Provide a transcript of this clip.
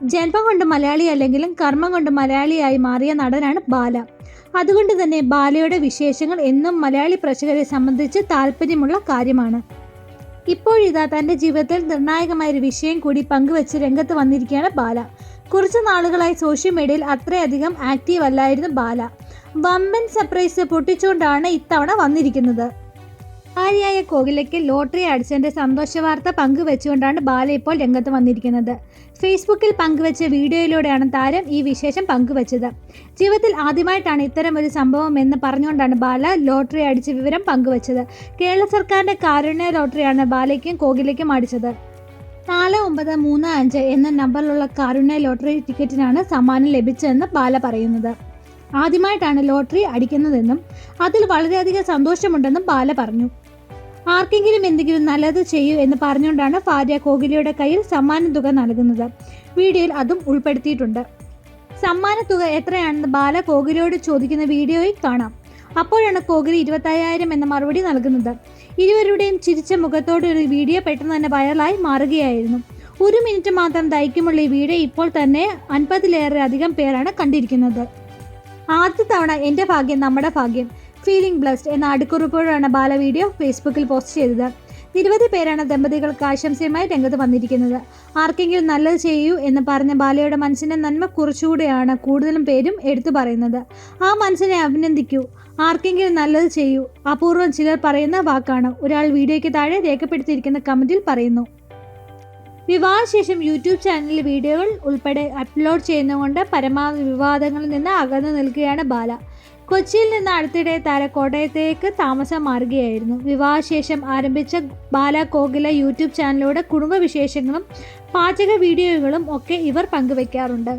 ജന്മം കൊണ്ട് മലയാളി അല്ലെങ്കിലും കർമ്മം കൊണ്ട് മലയാളിയായി മാറിയ നടനാണ് ബാല. അതുകൊണ്ട് തന്നെ ബാലയുടെ വിശേഷങ്ങൾ എന്നും മലയാളി പ്രേക്ഷകരെ സംബന്ധിച്ച് താല്പര്യമുള്ള കാര്യമാണ്. ഇപ്പോഴിതാ തന്റെ ജീവിതത്തിൽ നിർണായകമായ ഒരു വിഷയം കൂടി പങ്കുവച്ച് രംഗത്ത് വന്നിരിക്കുകയാണ് ബാല. കുറച്ച് നാളുകളായി സോഷ്യൽ മീഡിയയിൽ അത്രയധികം ആക്റ്റീവ് അല്ലായിരുന്നു ബാല. വമ്പൻ സർപ്രൈസ് പൊട്ടിച്ചുകൊണ്ടാണ് ഇത്തവണ വന്നിരിക്കുന്നത്. ഭാര്യയായ കോകിലയ്ക്ക് ലോട്ടറി അടിച്ചതിന്റെ സന്തോഷ വാർത്ത പങ്കുവെച്ചുകൊണ്ടാണ് ബാല ഇപ്പോൾ രംഗത്ത് വന്നിരിക്കുന്നത്. ഫേസ്ബുക്കിൽ പങ്കുവെച്ച വീഡിയോയിലൂടെയാണ് താരം ഈ വിശേഷം പങ്കുവച്ചത്. ജീവിതത്തിൽ ആദ്യമായിട്ടാണ് ഇത്തരം ഒരു സംഭവം എന്ന് പറഞ്ഞുകൊണ്ടാണ് ബാല ലോട്ടറി അടിച്ച വിവരം പങ്കുവച്ചത്. കേരള സർക്കാരിന്റെ കാരുണ്യ ലോട്ടറിയാണ് ബാലയ്ക്കും കോകിലയ്ക്കും അടിച്ചത്. നാല് ഒമ്പത് മൂന്ന് അഞ്ച് എന്ന നമ്പറിലുള്ള കാരുണ്യ ലോട്ടറി ടിക്കറ്റിനാണ് സമ്മാനം ലഭിച്ചതെന്ന് ബാല പറയുന്നത്. ആദ്യമായിട്ടാണ് ലോട്ടറി അടിക്കുന്നതെന്നും അതിൽ വളരെയധികം സന്തോഷമുണ്ടെന്നും ബാല പറഞ്ഞു. ആർക്കെങ്കിലും എന്തെങ്കിലും നല്ലത് ചെയ്യൂ എന്ന് പറഞ്ഞുകൊണ്ടാണ് ഭാര്യ കോകിലയുടെ കയ്യിൽ സമ്മാന തുക നൽകുന്നത്. വീഡിയോയിൽ അതും ഉൾപ്പെടുത്തിയിട്ടുണ്ട്. സമ്മാന തുക എത്രയാണെന്ന് ബാല കോകിലയോട് ചോദിക്കുന്ന വീഡിയോയിൽ കാണാം. അപ്പോഴാണ് കോകിലി ഇരുപത്തയ്യായിരം എന്ന മറുപടി നൽകുന്നത്. ഇരുവരുടെയും ചിരിച്ച മുഖത്തോടെ ഒരു വീഡിയോ പെട്ടെന്ന് തന്നെ വൈറലായി മാറുകയായിരുന്നു. ഒരു മിനിറ്റ് മാത്രം ദൈർഘ്യമുള്ള ഈ വീഡിയോ ഇപ്പോൾ തന്നെ അൻപതിലേറെ അധികം പേരാണ് കണ്ടിരിക്കുന്നത്. ആദ്യ തവണ എന്റെ ഭാഗ്യം നമ്മുടെ ഭാഗ്യം. ഫീലിംഗ് ബ്ലസ്ഡ് എന്ന അടുക്കുറിപ്പോഴാണ് ബാല വീഡിയോ ഫേസ്ബുക്കിൽ പോസ്റ്റ് ചെയ്തത്. നിരവധി പേരാണ് ദമ്പതികൾക്ക് ആശംസയുമായി രംഗത്ത് വന്നിരിക്കുന്നത്. ആർക്കെങ്കിലും നല്ലത് ചെയ്യൂ എന്ന് പറഞ്ഞ ബാലയുടെ മനസ്സിന്റെ നന്മ കുറച്ചുകൂടെയാണ് കൂടുതലും പേരും എടുത്തു പറയുന്നത്. ആ മനസ്സിനെ അഭിനന്ദിക്കൂ. ആർക്കെങ്കിലും നല്ലത് ചെയ്യൂ. അപൂർവം ചിലർ പറയുന്ന വാക്കാണ്. ഒരാൾ വീഡിയോയ്ക്ക് താഴെ രേഖപ്പെടുത്തിയിരിക്കുന്ന കമന്റിൽ പറയുന്നു. വിവാഹശേഷം യൂട്യൂബ് ചാനലിൽ വീഡിയോകൾ ഉൾപ്പെടെ അപ്ലോഡ് ചെയ്യുന്നതുകൊണ്ട് പരമാവധി വിവാദങ്ങളിൽ നിന്ന് അകന്നു നിൽക്കുകയാണ് ബാല. കൊച്ചിയിൽ നിന്ന് അടുത്തിടെ താര കോട്ടയത്തേക്ക് താമസം മാറുകയായിരുന്നു. വിവാഹശേഷം ആരംഭിച്ച ബാല കോകില യൂട്യൂബ് ചാനലിലൂടെ കുടുംബവിശേഷങ്ങളും പാചക വീഡിയോകളും ഒക്കെ ഇവർ പങ്കുവയ്ക്കാറുണ്ട്